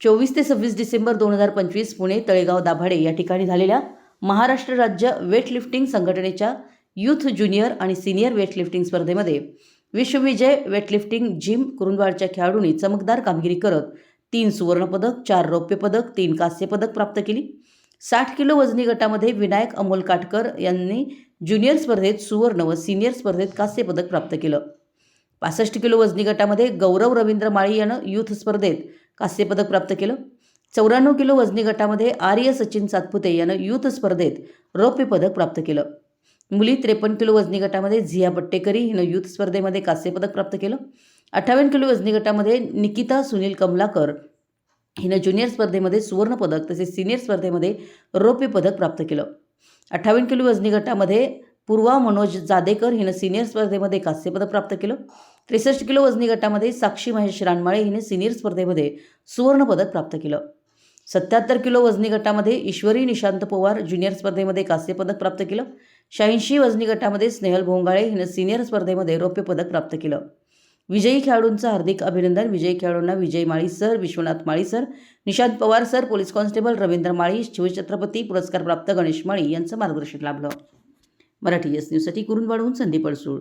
चोवीस ते सव्वीस डिसेंबर दोन हजार पंचवीस पुणे तळेगाव दाभाडे या ठिकाणी झालेल्या महाराष्ट्र राज्य वेटलिफ्टिंग संघटनेच्या यूथ ज्युनियर आणि सिनियर वेटलिफ्टिंग स्पर्धेमध्ये विश्वविजय वेटलिफ्टिंग जिम कुरुंदवाडच्या खेळाडूंनी चमकदार कामगिरी करत तीन सुवर्णपदक चार रौप्य पदक तीन कांस्य पदक प्राप्त केली. साठ किलो वजनी गटामध्ये विनायक अमोल काटकर यांनी ज्युनियर स्पर्धेत सुवर्ण व सिनियर स्पर्धेत कांस्य पदक प्राप्त केलं. पासष्ट किलो वजनी गटामध्ये गौरव रवींद्र माळी यानं यूथ स्पर्धेत कांस्यपदक प्राप्त केलं. चौऱ्याण्णव किलो वजनी गटामध्ये आर्य सचिन सातपुते यानं यूथ स्पर्धेत रौप्य पदक प्राप्त केलं. मुली त्रेपन्न किलो वजनी गटामध्ये झिया बट्टेकरी हिनं यूथ स्पर्धेमध्ये कांस्यपदक प्राप्त केलं. अठ्ठावन्न किलो वजनी गटामध्ये निकिता सुनील कमलाकर हिनं ज्युनियर स्पर्धेमध्ये सुवर्णपदक तसेच सिनियर स्पर्धेमध्ये रौप्य पदक प्राप्त केलं. अठ्ठावन्न किलो वजनी गटामध्ये पूर्वा मनोज जादेकर हिनं सिनियर स्पर्धेमध्ये कांस्यपदक प्राप्त केलं. त्रेसष्ट किलो वजनी गटामध्ये साक्षी महेश रानमाळे हिने सिनियर स्पर्धेमध्ये सुवर्णपदक प्राप्त केलं. सत्याहत्तर किलो वजनी गटामध्ये ईश्वरी निशांत पवार ज्युनियर स्पर्धेमध्ये कांस्यपदक प्राप्त केलं. शहाऐंशी वजनी गटामध्ये स्नेहल भोंगाळे हिनं सिनियर स्पर्धेमध्ये रौप्य पदक प्राप्त केलं. विजयी खेळाडूंचं हार्दिक अभिनंदन. विजयी खेळाडूंना Vijay Mali sir Vishwanath Mali sir Nishant Pawar sir police constable Ravindra Mali Shivchhatrapati पुरस्कार प्राप्त गणेश माळी यांचं मार्गदर्शन लाभलं. मराठी एस न्यूजसाठी कुरुंदवाडहून संदीप अडसूळ.